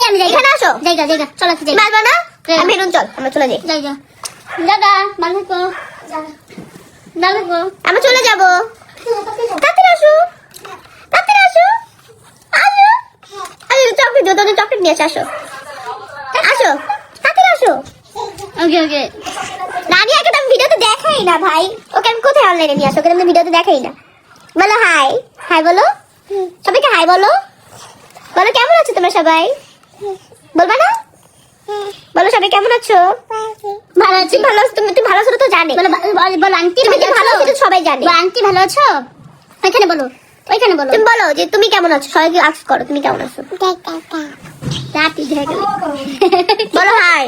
আমি আসো চলো আমরা চলে দাদা আমরা চলে যাব। চকলেট চকলেট নিয়ে আসো আসো আসো ওকে ওকে রানিয়াকে তো ভিডিওতে দেখাই না ভাই ওকে আমি কোথায় অনলাইনে নিয়ে আসো ওকে আমি ভিডিওতে দেখাই না বলো হাই হাই বলো। সবাইকে হাই বলো। বলো কেমন আছো তোমরা সবাই? বলবা না? বলো সবাই কেমন আছো? ভালো আছি তুমি ভালো আছো। তুমি তুমি ভালো আছো তো জানি। বলো বলো- আন্টি তুমি ভালো আছো? সবাই জানে। আন্টি ভালো আছো? ওইখানে বলো ওইখানে বলো। তুমি বলো যে তুমি কেমন আছো? সবাইকে আক্স করো তুমি কেমন আছো? রাতি বলো হাই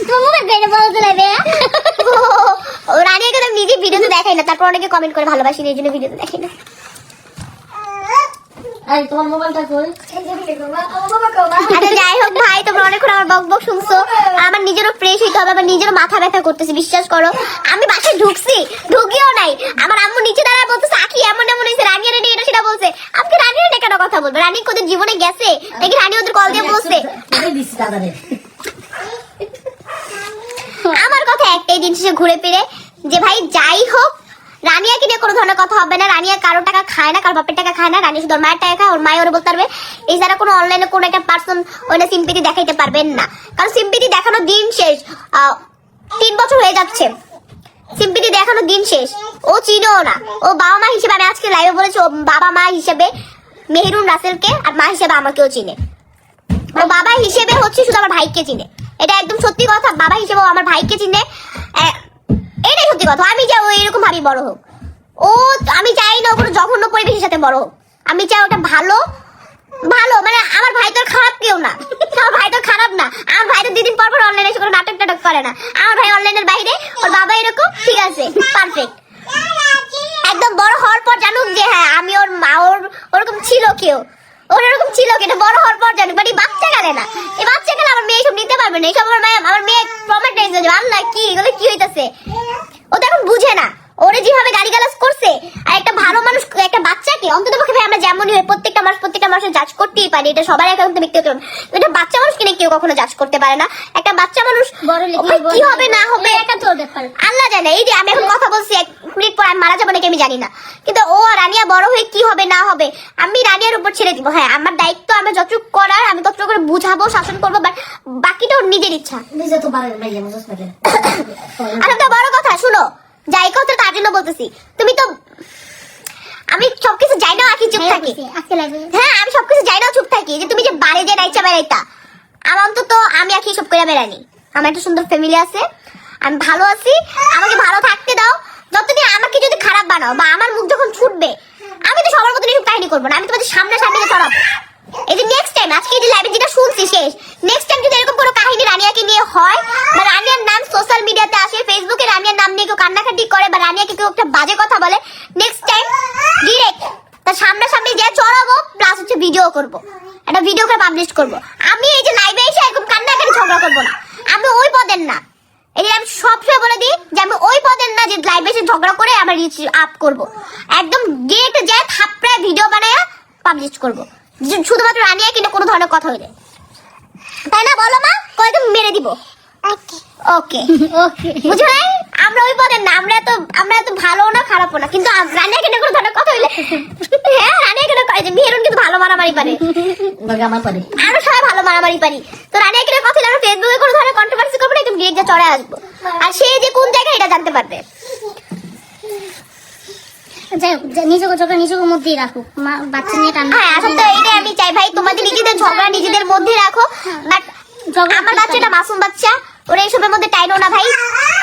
তোমার মোবাইল পেয়ে বলো তো লাগবে ও রানিয়াকে তো আমি নিজে ভিডিওতে দেখাই না তারপর অনেকে কমেন্ট করে ভালোবাসি এই জন্য ভিডিওতে দেখাই না। তোমার মোবাইলটা কই? আচ্ছা যাই হোক ভাই তোমরা অনেকক্ষণ আমার বক বক শুনছো। আমার নিজেরও ফ্রেশ হইতে হবে আমার নিজেরও মাথা ব্যথা করতেছে বিশ্বাস করো। আমি বাসায় ঢুকছি ঢুকিও নাই। আমার আম্মু নিচে দাঁড়ায় বলতেছে আখি এমন এমন হয়েছে রানী রানী এটা সেটা বলছে। আমাকে রানী রানী কেন কথা বলবে? রানী কোদের জীবনে গেছে? নাকি রানী ওদের কল দিয়ে বলছে। আমার কথা একটাই দিন শেষে ঘুরে ফিরে যে ভাই, যাই হোক, রানিয়াকে নিয়ে কোনো ধরনের কথা হবে না। রানিয়া কারও টাকা খায় না, কারও বাপের টাকা খায় না রানী শুধু মায়ের টাকা খায়, ওর মায়ের বলতে পারবে, এই এছাড়া কোনো অনলাইনে কোনো একটা পার্সন ওইটা সিম্পিতি দেখাইতে পারবেন না। কারণ সিম্পিটি দেখানো দিন শেষ তিন বছর হয়ে যাচ্ছে। সিম্পিটি দেখানো দিন শেষ। ও চিনেও না। ও বাবা মা হিসেবে, আমি আজকে লাইভে বলেছি, ও বাবা মা হিসেবে মেহরুন রাসেলকে আর মা হিসেবে আমাকেও চিনে। ও বাবা হিসেবে হচ্ছে শুধু আমার ভাইকে চিনে। এটা একদম সত্যি কথা। বাবা হিসেবে আমার ভাইকে চিনে। সত্যি কথা। আমি চাই ও এরকম ভাবে বড় হোক। ও আমি চাই না ও কোনো জঘন্য পরিবেশের সাথে বড় হোক। আমি চাই ওটা ভালো ভালো। মানে আমার ভাই তো খারাপ কেউ না। আমার ভাই তো খারাপ না। আমার ভাই তো দুদিন পর পর অনলাইনে এসে কোনো নাটক টাটক করে না। আমার ভাই অনলাইনের বাইরে, ওর বাবা এরকম, ঠিক আছে পারফেক্ট একদম বড় হওয়ার পর জানুক যে হ্যাঁ আমি ওর মা, ওর ওরকম ছিল কেউ। ওর এরকম ছিল কিন্তু বড় হওয়ার পর জানুক। বাট এই বাচ্চা গেলে না। এই বাচ্চা গেলে আমার মেয়ে সব নিতে পারবে না। এইসব আমার মেয়ে আমার মেয়ে হয়ে যাবে আল্লাহ, কি, এগুলো কি হইতাছে? ও তো এখন বুঝে না। ওরে যেভাবে গালিগালাজ করছে আর একটা ভালো মানুষ একটা বাচ্চাকে অন্তত পক্ষে ভাই আমরা যেমনই প্রত্যেকটা মানুষ প্রত্যেকটা মানুষের জাজ করতেই পারি এটা সবার একান্ত ব্যক্তিগত। এটা বাচ্চা মানুষকে নিয়ে কেউ কখনো জাজ করতে পারে না। একটা বাচ্চা মানুষ কি হবে না হবে তোর ব্যাপার। আল্লাহ জানে এই যে আমি এখন কথা বলছি এক মিনিট পর আমি মারা যাব নাকি আমি জানি না। কিন্তু ও আর রানিয়া বড় হয়ে কি হবে না হবে আমি রানিয়ার উপর ছেড়ে দিব। হ্যাঁ আমার দায়িত্ব আমি যতটুকু করার আমি ততটুকু করে বুঝাবো শাসন করব বাট বাকিটা ওর নিজের ইচ্ছা। নিজে তো পারে না ইয়ে বুঝছ না কেন আর একটা বড় কথা শুনো যাই কথা তার জন্য বলতেছি। তুমি তো আমি সবকিছু যাই না আঁকি চুপ থাকি। হ্যাঁ আমি সবকিছু যাই না চুপ থাকি। যে তুমি যে বাড়ি যে নাইচা বেড়াইতা আমার অন্তত আমি আঁকি সব করে বেড়াইনি। আমার একটা সুন্দর ফ্যামিলি আছে আমি ভালো আছি। আমাকে ভালো থাকতে দাও। যতদিন আমাকে যদি খারাপ বানাও বা আমার মুখ যখন ছুটবে আমি তো সবার মতন এরকম কাহিনী করব না। আমি তোমাদের সামনে সামনে ছড়াবো এই যে নেক্সট টাইম আজকে যে লাইভে যেটা শুনছি শেষ। নেক্সট টাইম যদি এরকম কোনো কাহিনী রানিয়াকে নিয়ে হয়, বা রানিয়ার নাম সোশ্যাল মিডিয়াতে আসে ফেসবুকে রানিয়ার নাম নিয়ে কেউ কান্নাকাটি করে, বা রানিয়াকে কেউ একটা বাজে কথা বলে নেক্সট টাইম ডিরেক্ট তার সামনাসামনি যে চড়াবো প্লাস হচ্ছে ভিডিও করব। একটা ভিডিও করে পাবলিশ করব। আমি এই যে লাইভে এসে এরকম কান্নাকাটি, ঝগড়া করব না। আমি ওই পদের না। এই আমি সবসময় বলে দিই যে আমি ওই পদের না যে লাইভে এসে ঝগড়া করে আমার রিচ আপ করব। একদম ডিরেক্ট যায় থাপড়ায় ভিডিও বানায় পাবলিশ করব। শুধুমাত্র রানিয়া কিনা কোনো ধরনের কথা হইলে তাই না বলো মা? কয়েকদম মেরে দিব। ওকে। ওকে। বুঝো আমরা ওই পদের না আমরা এত আমরা ভালো না খারাপও না। কিন্তু রানিয়া কেন কোনো ধরনের কথা হইলে হ্যাঁ রানিয়া কেন করে যে মেহরুন কিন্তু ভালো মারামারি পারে। সবাই ভালো মারামারি পারি। তো রানিয়া কেন কথা হইলে আমরা ফেসবুকে কোনো ধরনের কন্ট্রোভার্সি করব না একদম ডিরেক্ট চড়ে আসব। আর সে যে কোন জায়গায় এটা জানতে পারবে। যাই হোক নিজেকে ছোট নিজেকে মধ্যেই রাখুক মা- বাচ্চা নিয়ে টান হ্যাঁ আসলে তো এইটাই আমি চাই ভাই তোমাদের নিজেদের ঝগড়া নিজেদের মধ্যে রাখো বাট ঝগড়া আমার বাচ্চাটা মাসুম বাচ্চা ওরা এইসবের মধ্যে টাইনো না ভাই।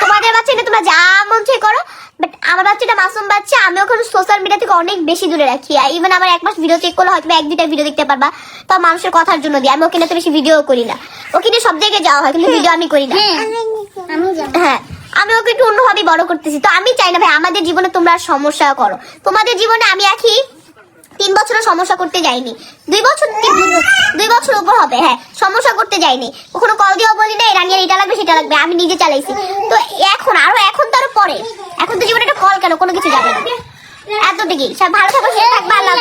তোমাদের বাচ্চা এটা তোমরা যা মন চাই করো বাট আমার বাচ্চাটা মাসুম বাচ্চা আমি ওখানে সোশ্যাল মিডিয়া থেকে অনেক বেশি দূরে রাখি। ইভেন আমার এক মাস ভিডিও চেক করলে হয়তো এক দুইটা ভিডিও দেখতে পারবা তো মানুষের কথার জন্য দিই। আমি ওখানে তো বেশি ভিডিও করি না। ওখানে সব জায়গায় যাওয়া হয় কিন্তু ভিডিও আমি করি না। হ্যাঁ। আমি ওকে একটু অন্যভাবে বড় করতেছি। তো আমি চাই না ভাই, আমাদের জীবনে তোমরা সমস্যা করো। তোমাদের জীবনে আমি একই তিন বছরের সমস্যা করতে যাইনি। দুই বছর দুই বছর উপর হবে হ্যাঁ সমস্যা করতে যাইনি। কখনো কল দিয়েও বলি না রানিয়ার এটা লাগবে, সেটা লাগবে, আমি নিজে চালাইছি। তো এখন, আরও এখন তো আরও পরে। এখন তো জীবনে একটা কল কেন, কোনো কিছু যাবে না। এতটুকুই সব ভালো থাকো, সুস্থ থাকবা আল্লাহ